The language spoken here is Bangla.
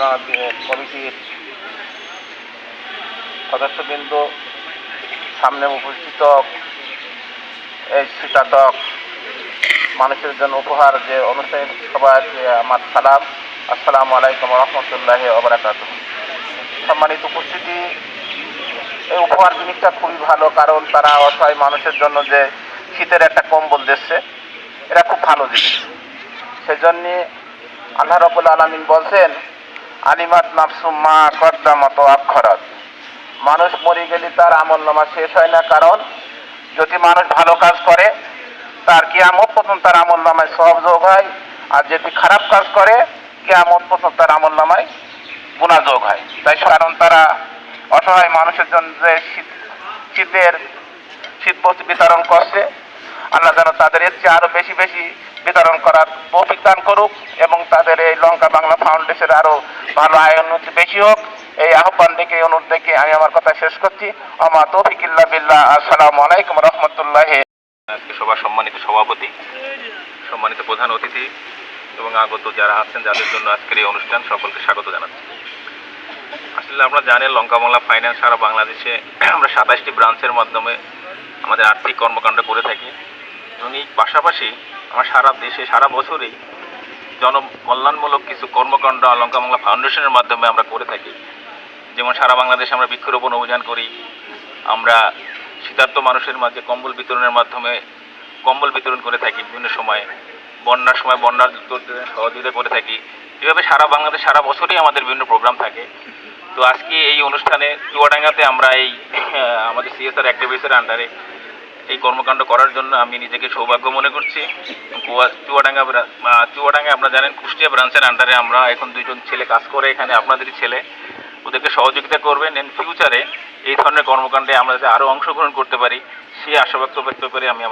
বি- কমিটির সদস্যবৃন্দ সামনে উপস্থিত এই শীতাতক মানুষের জন্য উপহার যে অনুষ্ঠান সবাইকে আমার সালাম। আসসালামু আলাইকুম রহমতুল্লাহ ওবরাকাত সম্মানিত উপস্থিতি, এই উপহার জিনিসটা খুবই ভালো কারণ তারা অসহায় মানুষের জন্য যে শীতের একটা কম্বল দিচ্ছে, এটা খুব ভালো জিনিস। সেজন্যে আল্লাহ রবুল আলমিন বলছেন আলিমাত নাফসুম মা কদ্দামত অক্ষরত মানুষ মরে গেলে তার আমল নামা শেষ হয় না, কারণ যদি মানুষ ভালো কাজ করে, তার কিয়ামত পর্যন্ত তার আমল নামায় সব যোগ হয়, আর যদি খারাপ কাজ করে, কিয়ামত পর্যন্ত তার আমল নামায় গুণা যোগ হয়। তাই কারণ তারা অসহায় মানুষের জন্য যে শীত শীতের শীত বস্ত্র বিতরণ করছে আল্লাহ যেন তাদের এর চেয়ে আরও বেশি বেশি বিতরণ করার তৌফিক দান করুক এবং তাদের এই লঙ্কা বাংলা ফাউন্ডেশনের আরও ভালো আয় উন্নতি বেশি হোক। এই আহ্বান এই অনুরোধ থেকে আমি আমার কথা শেষ করছি। আমার তৌফিক ইল্লা বিল্লাহ। আসসালামু আলাইকুম রহমতুল্লাহ। আজকে সবার সম্মানিত সভাপতি, সম্মানিত প্রধান অতিথি এবং আগত যারা আছেন, যাদের জন্য আজকের এই অনুষ্ঠান সকলকে স্বাগত জানাচ্ছি। আসলে আমরা জানেন লঙ্কা বাংলা ফাইন্যান্স সারা বাংলাদেশে আমরা সাতাশটি ব্রাঞ্চের মাধ্যমে আমাদের আর্থিক কর্মকাণ্ড করে থাকি। এই পাশাপাশি আমার সারা দেশে, সারা বছরই জনকল্যাণমূলক কিছু কর্মকাণ্ড লঙ্কা বাংলা ফাউন্ডেশনের মাধ্যমে আমরা করে থাকি। যেমন সারা বাংলাদেশে আমরা বৃক্ষরোপণ অভিযান করি। আমরা শীতার্থ মানুষের মাঝে কম্বল বিতরণের মাধ্যমে কম্বল বিতরণ করে থাকি বিভিন্ন সময়ে। বন্যার সময় বন্যার সহযোগিতা করে থাকি। এভাবে সারা বাংলাদেশ, সারা বছরই আমাদের বিভিন্ন প্রোগ্রাম থাকে। তো আজকে এই অনুষ্ঠানে চুয়াডাঙ্গাতে আমরা এই আমাদের সিএসআর অ্যাক্টিভিটিসের আন্ডারে এই কর্মকাণ্ড করার জন্য আমি নিজেকে সৌভাগ্য মনে করছি। চুয়াডাঙ্গা চুয়াডাঙ্গা আমরা জানেন কুষ্টিয়া ব্রাঞ্চের আন্ডারে আমরা এখন দুইজন ছেলে কাজ করে এখানে আপনাদেরই ছেলে। ওদেরকে সহযোগিতা করবেন। এন ফিউচারে এই ধরনের কর্মকাণ্ডে আমরা যাতে আরও অংশগ্রহণ করতে পারি, সে আশাবাদ ব্যক্ত করে আমি আমার